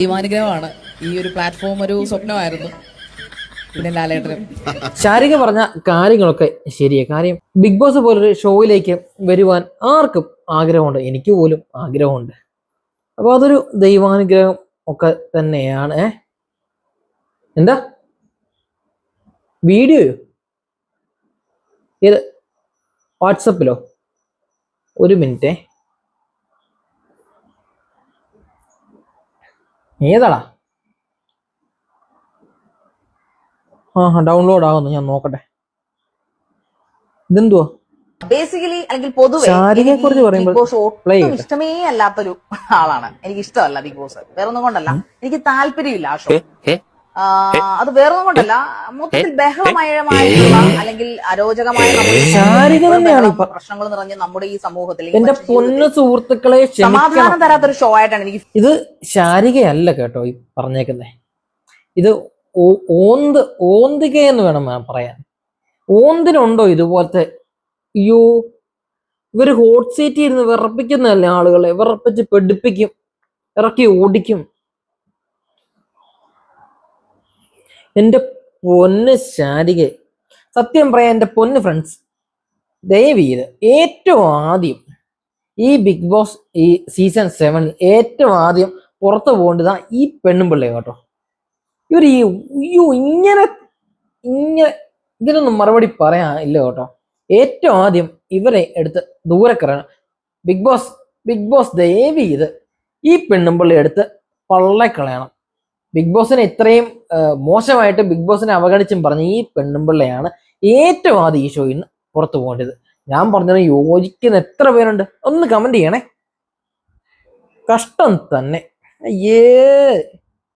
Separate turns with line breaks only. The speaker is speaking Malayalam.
ദൈവാനുഗ്രഹമാണ് ഈ ഒരു പ്ലാറ്റ്ഫോം ഒരു സ്വപ്നമായിരുന്നു. പിന്നെ ലാലേട്ടനും.
ശാരിക പറഞ്ഞ കാര്യങ്ങളൊക്കെ ശരിയാ. കാര്യം ബിഗ് ബോസ് പോലൊരു ഷോയിലേക്ക് വരുവാൻ ആർക്കും ആഗ്രഹമുണ്ട്? എനിക്ക് പോലും ആഗ്രഹമുണ്ട്. അപ്പോൾ അതൊരു ദൈവാനുഗ്രഹം ഒക്കെ തന്നെയാണ്. എന്താ? വീഡിയോയോ? ഏത്? വാട്സപ്പിലോ? ഒരു മിനിറ്റേ. ഏതാടാ? ആ ഡൗൺലോഡ് ആകുന്നു ഞാൻ നോക്കട്ടെ. ഇതെന്തുവാ?
ബേസിക്കലി അല്ലെങ്കിൽ പൊതുവെ
കുറിച്ച് പറയുമ്പോൾ
ബിഗ് ബോസ്
play
ഒട്ടും ഇഷ്ടമേ അല്ലാത്തൊരു ആളാണ്. എനിക്ക് ഇഷ്ടമല്ല ബിഗ് ബോസ് വേറൊന്നും കൊണ്ടല്ല. എനിക്ക് താല്പര്യമില്ല ആ ഷോ അത് വേറൊന്നും കൊണ്ടല്ല. മൊത്തത്തിൽ ബഹളമയമായിട്ടുള്ള അല്ലെങ്കിൽ അരോചകമായ. പ്രശ്നങ്ങൾ നിറഞ്ഞ നമ്മുടെ ഈ സമൂഹത്തിൽ
എന്റെ പൊന്നു സുഹൃത്തുക്കളെ
സമാധാനം തരാത്തൊരു ഷോ ആയിട്ടാണ് എനിക്ക്
ഇത് ശാരികയല്ല കേട്ടോ ഈ പറഞ്ഞേക്കുന്നേ. ഇത് ഓന്ത് ഓന്തിക എന്ന് വേണം പറയാൻ. ഓന്തിനുണ്ടോ ഇതുപോലത്തെ? അയ്യോ ഇവർ ഹോട്ട് സീറ്റിൽ ഇരുന്ന് വിറപ്പിക്കുന്നതല്ലേ ആളുകളെ? വിറപ്പിച്ച് പെടിപ്പിക്കും ഇറക്കി ഓടിക്കും. എന്റെ പൊന്ന് ശാരിക. സത്യം പറയാം എന്റെ പൊന്ന് ഫ്രണ്ട്സ് ദയവ് ചെയ്ത് ഏറ്റവും ആദ്യം ഈ ബിഗ് ബോസ് ഈ സീസൺ സെവനിൽ ഏറ്റവും ആദ്യം പുറത്തു പോകേണ്ടത് ഈ പെണ്ണും പിള്ളയും കേട്ടോ ഇവർ ഈ അയ്യോ ഇങ്ങനെ ഇങ്ങനെ ഇതിനൊന്നും മറുപടി പറയാൻ ഇല്ല കേട്ടോ. ഏറ്റവും ആദ്യം ഇവരെ എടുത്ത് ദൂരെ കറയണം ബിഗ് ബോസ് ബിഗ് ബോസ് ദയവ് ചെയ്ത് ഈ പെണ്ണും പിള്ളി എടുത്ത് പള്ളക്കളയണം ബിഗ് ബോസിനെ ഇത്രയും മോശമായിട്ട് ബിഗ് ബോസിനെ അവഗണിച്ചും പറഞ്ഞ ഈ പെണ്ണും പിള്ളയാണ് ഏറ്റവും ആദ്യം ഈ ഷോയിൽ നിന്ന് പുറത്തു പോകേണ്ടത്. ഞാൻ പറഞ്ഞതിന് യോജിക്കുന്ന എത്ര പേരുണ്ട്? ഒന്ന് കമന്റ് ചെയ്യണേ. കഷ്ടം തന്നെ. അയ്യേ.